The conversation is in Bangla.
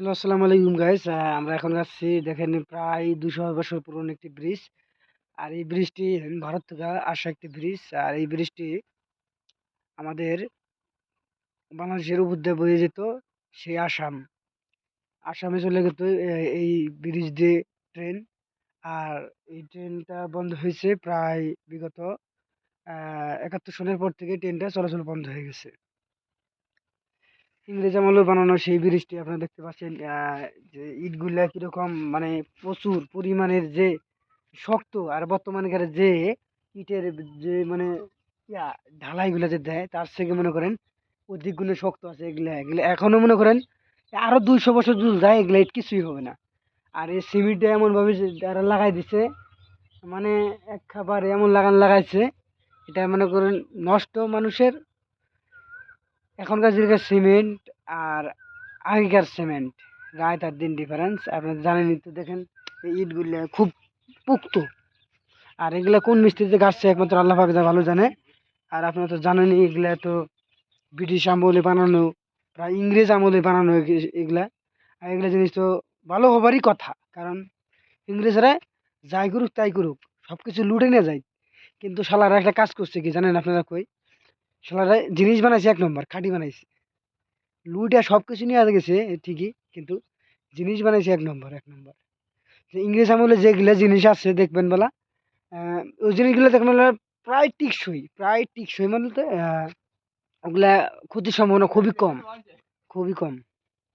হ্যালো, আসসালামু আলাইকুম গাইস আমরা এখন যাচ্ছি, দেখেন প্রায় দুশো বছর পুরনো একটি ব্রিজ আর এই ব্রিজটি ভারত থেকে আসা একটি ব্রিজ আর এই ব্রিজটি আমাদের বাংলাদেশের উপর দিয়ে বয়ে যেত, সেই আসাম। আসামে চলে যেত এই ব্রিজ দিয়ে ট্রেন আর এই ট্রেনটা বন্ধ হয়েছে প্রায় বিগত একাত্তর সনের পর থেকে ট্রেনটা চলাচল বন্ধ হয়ে গেছে। ইংরেজ আমলে বানানো সেই ব্রিজটি আপনারা দেখতে পাচ্ছেন যে ইটগুলা কীরকম মানে প্রচুর পরিমাণের যে শক্ত আর বর্তমানকার যে ইটের যে মানে ঢালাইগুলো যে দেয়, তার থেকে মনে করেন অধিক গুণে শক্ত আছে এগুলা এগুলা এখনও মনে করেন আরও দুইশো বছর যদি যায়, এগুলা ইট কিছুই হবে না। আর এই সিমেন্টটা এমন ভাবে যে তারা লাগাই দিছে মানে এক খাবার এমন লাগান লাগাইছে, এটা মনে করেন নষ্ট মানুষের এখনকার যুগের সিমেন্ট আর আগেকার সিমেন্ট, রাত আর দিন ডিফারেন্স আপনারা জানেনই তো, দেখেন এই ইটগুলো খুব পুক্ত। আর এগুলো কোন মিস্ত্রিতে গাছছে, একমাত্র আল্লাহ পাক যা ভালো জানে। আর আপনারা তো জানেনই, এগুলা তো ব্রিটিশ আমলে বানানো, প্রায় ইংরেজ আমলে বানানো এগুলা। আর এগুলা জিনিস তো ভালো হবারই কথা, কারণ ইংরেজরা যাই করুক তাই করুক সব কিছু লুটে নিয়ে যায়। কিন্তু শালারা একটা কাজ করছে কি, জানেন আপনারা কই? শালারা জিনিস বানাইছে এক নম্বর, খাঁটি বানাইছে। লুইটা সব কিছু নিয়ে গেছে ঠিকই, কিন্তু জিনিস বানাইছে এক নম্বর এক নম্বর। ইংরেজ আমলে যেগুলো জিনিস আছে দেখবেন বলা ওই জিনিসগুলো দেখবেন প্রায় টিকসই প্রায় টিকসই মানে ওগুলা ক্ষতির সম্ভাবনা খুবই কম খুবই কম।